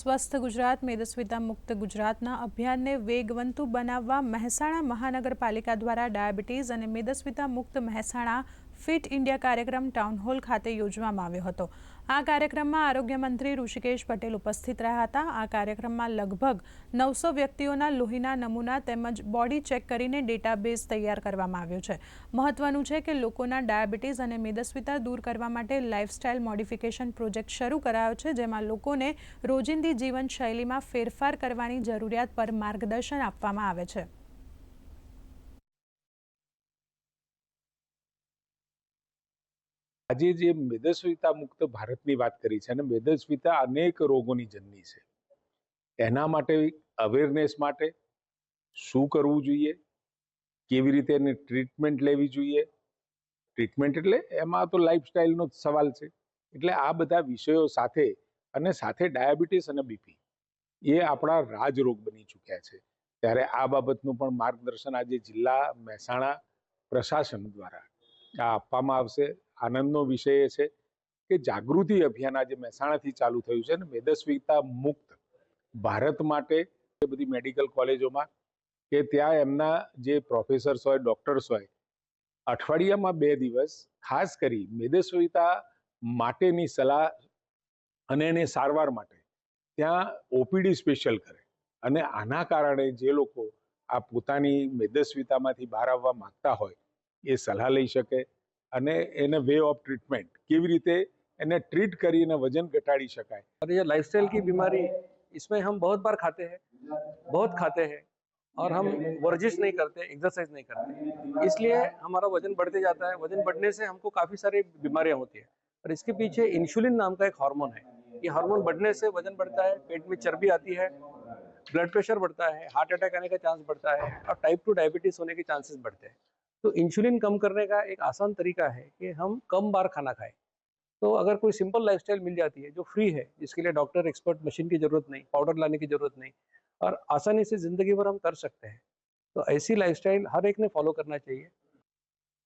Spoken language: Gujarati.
સ્વસ્થ ગુજરાત, મેદસ્વીતા મુક્ત ગુજરાતના અભિયાનને વેગવંતુ બનાવવા મહેસાણા મહાનગરપાલિકા દ્વારા ડાયાબિટીસ અને મેદસ્વીતા મુક્ત મહેસાણા ફિટ ઇન્ડિયા કાર્યક્રમ ટાઉન હોલ ખાતે યોજવામાં આવ્યો હતો. આ કાર્યક્રમમાં આરોગ્ય મંત્રી ઋષિકેશ પટેલ ઉપસ્થિત રહ્યા હતા. આ કાર્યક્રમમાં લગભગ નવસો વ્યક્તિઓના લોહીના નમૂના તેમજ બોડી ચેક કરીને ડેટાબેઝ તૈયાર કરવામાં આવ્યો છે. મહત્વનું છે કે લોકોના ડાયાબિટીસ અને મેદસ્વીતા દૂર કરવા માટે લાઇફસ્ટાઇલ મોડિફિકેશન પ્રોજેક્ટ શરૂ કરાયો છે, જેમાં લોકોને રોજિંદી જીવનશૈલીમાં ફેરફાર કરવાની જરૂરિયાત પર માર્ગદર્શન આપવામાં આવે છે. આજે જે મેદસ્વીતા મુક્ત ભારતની વાત કરી છે અને મેદસ્વીતા અનેક રોગોની જનની છે. એના માટે અવેરનેસ માટે શું કરવું જોઈએ? કેવી રીતે એની ટ્રીટમેન્ટ લેવી જોઈએ? ટ્રીટમેન્ટ એટલે એમાં તો લાઈફસ્ટાઈલનો જ સવાલ છે. એટલે આ બધા વિષયો સાથે અને સાથે ડાયાબિટીસ અને બીપી એ આપણા રાજરોગ બની ચૂક્યા છે. ત્યારે આ બાબતનું પણ માર્ગદર્શન આજે જિલ્લા મહેસાણા પ્રશાસન દ્વારા આ આપવામાં આવશે. આનંદનો વિષય એ છે કે જાગૃતિ અભિયાન આજે મહેસાણાથી ચાલુ થયું છે અને મેદસ્વીતા મુક્ત ભારત માટે એ બધી મેડિકલ કોલેજોમાં કે ત્યાં એમના જે પ્રોફેસર્સ હોય, ડૉક્ટર્સ હોય, અઠવાડિયામાં બે દિવસ ખાસ કરી મેદસ્વીતા માટેની સલાહ અને એને સારવાર માટે ત્યાં ઓપીડી સ્પેશિયલ કરે અને આના કારણે જે લોકો આ પોતાની મેદસ્વીતામાંથી બહાર આવવા માંગતા હોય એ સલાહ લઈ શકે અને એને વે ઓફ ટ્રીટમેન્ટ કેવી રીતે એને ટ્રીટ કરીને વજન ઘટાડી શકાય और ये लाइफस्टाइल की बीमारी इसमें हम बहुत बार खाते हैं बहुत खाते हैं और हम वर्जिश नहीं करते एक्सरसाइज नहीं करते इसलिए हमारा वजन बढ़ते जाता है वजन बढ़ने से हमको काफ़ी सारी बीमारियां होती है और इसके पीछे इंसुलिन नाम का एक हार्मोन है ये हार्मोन बढ़ने से वजन बढ़ता है पेट में चर्बी आती है ब्लड प्रेशर बढ़ता है हार्ट अटैक आने का चांस बढ़ता है और टाइप टू डायबिटीज होने के चांसेस बढ़ते हैं तो इंसुलिन कम करने का एक आसान तरीका है कि हम कम बार खाना खाएँ। तो अगर कोई सिंपल लाइफस्टाइल मिल जाती है, जो फ्री है, जिसके लिए डॉक्टर एक्सपर्ट मशीन की ज़रूरत नहीं पाउडर लाने की ज़रूरत नहीं, और आसानी से ज़िंदगी भर हम कर सकते हैं तो ऐसी लाइफस्टाइल हर एक ने फॉलो करना चाहिए।